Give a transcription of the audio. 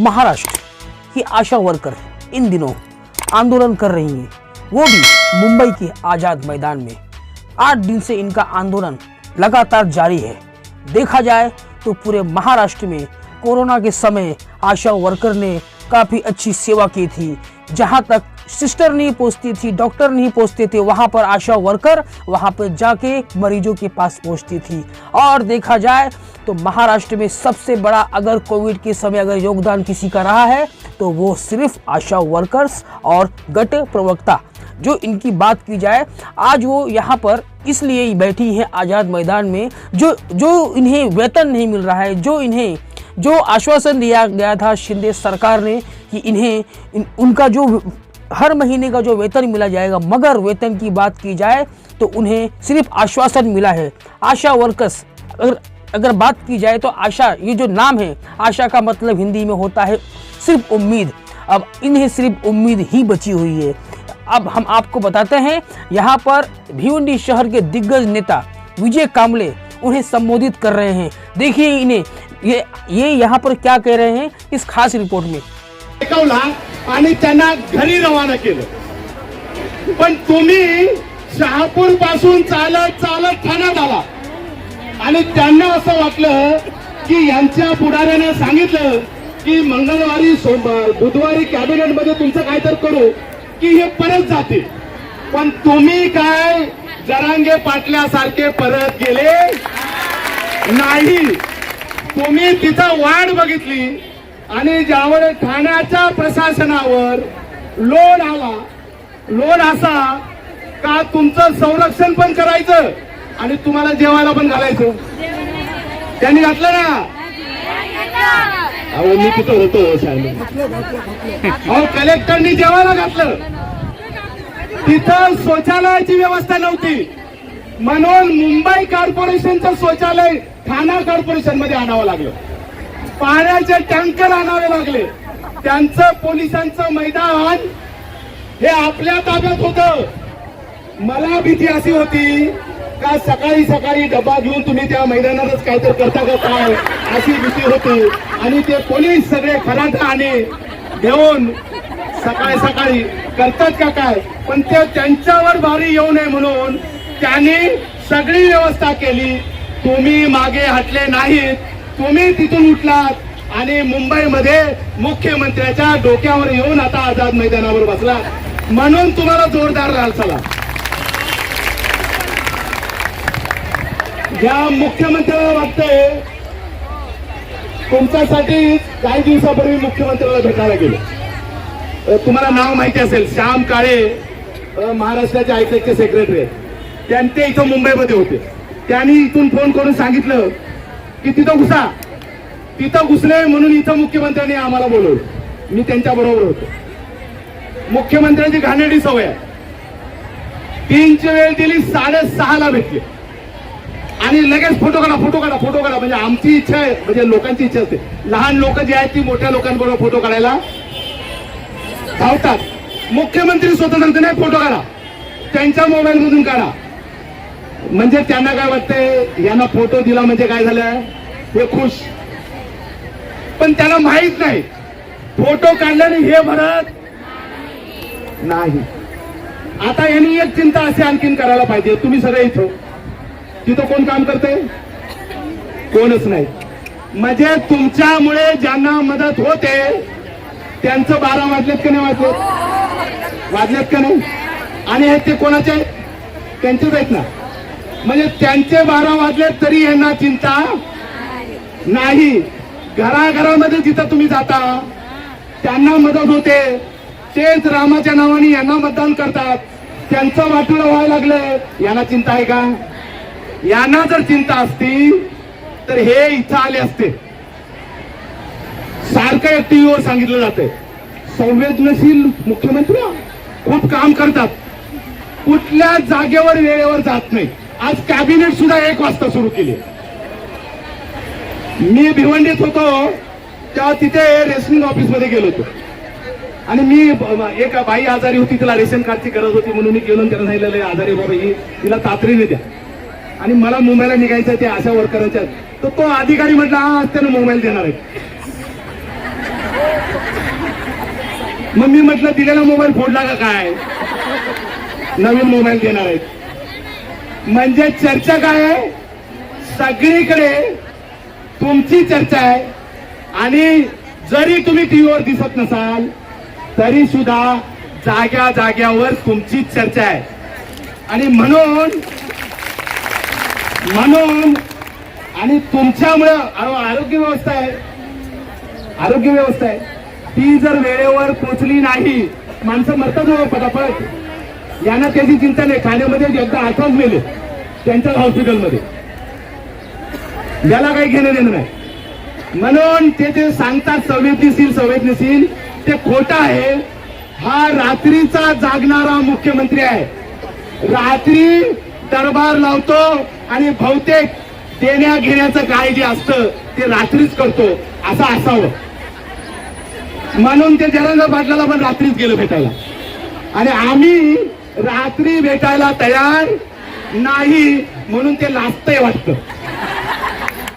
महाराष्ट्र की आशा worker in दिनों आंदोलन कर रही हैं। वो भी मुंबई के आज़ाद मैदान में। आठ दिन से इनका आंदोलन लगातार जारी है। देखा जाए तो पूरे महाराष्ट्र में कोरोना के समय आशा वर्कर ने काफ़ी अच्छी सेवा की थी। जहाँ तक सिस्टर नहीं पहुँचती थी, डॉक्टर नहीं पहुँचते थे, वहाँ पर आशा वर्कर वहाँ पर जाके मरीजों के पास पहुँचती थी। और देखा जाए तो महाराष्ट्र में सबसे बड़ा अगर कोविड के समय अगर योगदान किसी का रहा है तो वो सिर्फ़ आशा वर्कर्स और गट प्रवक्ता। जो इनकी बात की जाए आज वो यहाँ पर इसलिए ही बैठी हैं आज़ाद मैदान में जो जो इन्हें वेतन नहीं मिल रहा है जो इन्हें जो आश्वासन दिया गया था शिंदे सरकार ने कि इन्हें इन, उनका जो हर महीने का जो वेतन मिला जाएगा मगर वेतन की बात की जाए तो उन्हें सिर्फ़ आश्वासन मिला है। आशा वर्कर्स अगर अगर बात की जाए तो आशा, ये जो नाम है, आशा का मतलब हिंदी में होता है सिर्फ़ उम्मीद। अब इन्हें सिर्फ़ उम्मीद ही बची हुई है। अब हम आपको बताते हैं, यहाँ पर भिवंडी शहर के दिग्गज नेता विजय कामले उन्हें संबोधित कर रहे हैं। देखिए इन्हें, ये ये यहाँ पर क्या कह रहे हैं इस खास रिपोर्ट में। घरी रवाना केलं। पण तुम्ही चालत चालत आणि त्यांना असं वाटलं की यांच्या पुढाऱ्याने सांगितलं की मंगळवारी सोमवार बुधवारी कॅबिनेटमध्ये तुमचं काय तर करू की हे परत जातील. पण तुम्ही काय जरांगे पाटल्यासारखे परत गेले? नाही. तुम्ही तिथं वाढ बघितली आणि ज्यावेळेस ठाण्याच्या प्रशासनावर लोड आला लोड असा का तुमचं संरक्षण पण करायचं? आणि तुम्हाला जेवायला पण घालायचं. त्यांनी घातलं ना? अहो मी तिथं होतो अहो कलेक्टरनी जेवायला घातलं. तिथं शौचालयाची व्यवस्था नव्हती. म्हणून मुंबई कॉर्पोरेशनचं शौचालय ठाणा कॉर्पोरेशनमध्ये आणावं लागलं. पाण्याचे टँकर आणावे लागले. त्यांचं पोलिसांचं मैदान हे आपल्या ताब्यात होतं. मला भीती अशी होती का सकाळी सकाळी डबा घेऊन तुम्ही त्या मैदानातच काहीतरी करता का काय? अशी भीती होती. आणि ते पोलीस सगळे खराटा आणि घेऊन सकाळी सकाळी करतात का काय? पण ते त्यांच्यावर भारी येऊ नये म्हणून त्यांनी सगळी व्यवस्था केली. तुम्ही मागे हटले नाहीत. तुम्ही तिथून उठलात. आणि मुंबईमध्ये मुख्यमंत्र्याच्या डोक्यावर येऊन आता आझाद मैदानावर बसला म्हणून तुम्हाला जोरदार राहाल चला या मुख्यमंत्र्याला वाटतंय तुमच्यासाठी काही दिवसापूर्वी मुख्यमंत्र्याला भेटायला गेलो. तुम्हाला नाव माहिती असेल श्याम काळे महाराष्ट्राचे आयटेकचे सेक्रेटरी आहेत. त्यांचे इथं मुंबईमध्ये होते. त्यांनी इथून फोन करून सांगितलं की तिथं घुसा. तिथं घुसले म्हणून इथं मुख्यमंत्र्यांनी आम्हाला बोलवलं. मी त्यांच्या बरोबर होतो. मुख्यमंत्र्यांची घाणेरडी सवय आहे. तीनची वेळ दिली साडेसहाला भेटली. आणि लगेच फोटो काढा फोटो काढा फोटो काढा. म्हणजे आमची इच्छा आहे म्हणजे लोकांची इच्छा असते. लहान लोक जी आहेत ती मोठ्या लोकांबरोबर फोटो काढायला धावतात. मुख्यमंत्री स्वतः सांगते नाही फोटो काढा. त्यांच्या मोबाईल मधून काढा. म्हणजे त्यांना काय वाटतंय यांना फोटो दिला म्हणजे काय झालं हे खुश. पण त्याला माहीत नाही. फोटो काढल्याने हे भरत नाही. आता यांनी एक चिंता अशी आणखीन करायला पाहिजे. तुम्ही सगळे इथं तिथं कोण काम करते कोणच नाही. म्हणजे तुमच्यामुळे ज्यांना मदत होते त्यांचं बारा वाजलेत का नाही वाजलेत? वाजलेत का नाही? आणि हे ते कोणाचे? त्यांचेच आहेत ना. म्हणजे त्यांचे बारा वाजलेत तरी यांना चिंता नाही. घराघरामध्ये जिथं तुम्ही जाता त्यांना मदत होते. तेच रामाच्या नावाने यांना मतदान करतात. त्यांचं वाटलं व्हायला लागलं यांना चिंता आहे का? यांना जर चिंता असती तर हे इथं आले असते. सारखं टीव्हीवर सांगितलं जात संवेदनशील मुख्यमंत्री खूप काम करतात. कुठल्या जागेवर वेळेवर जात नाही. आज कॅबिनेट सुद्धा एक वाजता सुरू केली. मी भिवंडीत होतो तेव्हा तिथे रेशनिंग ऑफिसमध्ये गेलो होतो. आणि मी एक बाई आजारी होती तिला रेशन कार्डची गरज होती म्हणून मी गेलो त्यांना सांगितलेलं आजारी बाबा ही तिला तातडीने द्या. आणि मला मुंबईला निघायचं ते अशा वर्करांच्या. तर तो अधिकारी म्हटला हा आज त्यानं मोबाईल देणार आहे. मग मी म्हटलं दिलेला मोबाईल फोडला का काय? नवीन मोबाईल देणार आहेत. म्हणजे चर्चा काय आहे? सगळीकडे तुमची चर्चा आहे. आणि जरी तुम्ही टीव्हीवर दिसत नसाल तरी सुद्धा जाग्या जाग्यावर तुमचीच चर्चा आहे. आणि म्हणून म्हणून आणि तुमच्यामुळं आरोग्य व्यवस्था आहे. आरोग्य व्यवस्था आहे. ती जर वेळेवर पोचली नाही माणसं मरतात हो पटापट. यांना त्याची चिंता नाही. खाण्यामध्ये एकदा आठवण मेले त्यांच्याच हॉस्पिटलमध्ये. याला काही घेणं देणं नाही. म्हणून ते जे सांगतात संवेदनशील संवेदनशील ते खोटं आहे. हा रात्रीचा जागणारा मुख्यमंत्री आहे. रात्री दरबार लावतो आणि बहुतेक देण्या घेण्याचं काय जे असतं ते रात्रीच करतो असं असावं. म्हणून ते जरांगा पाटलाला पण रात्रीच गेलं भेटायला. आणि आम्ही रात्री भेटायला तयार नाही म्हणून ते लाजतंय वाटतं.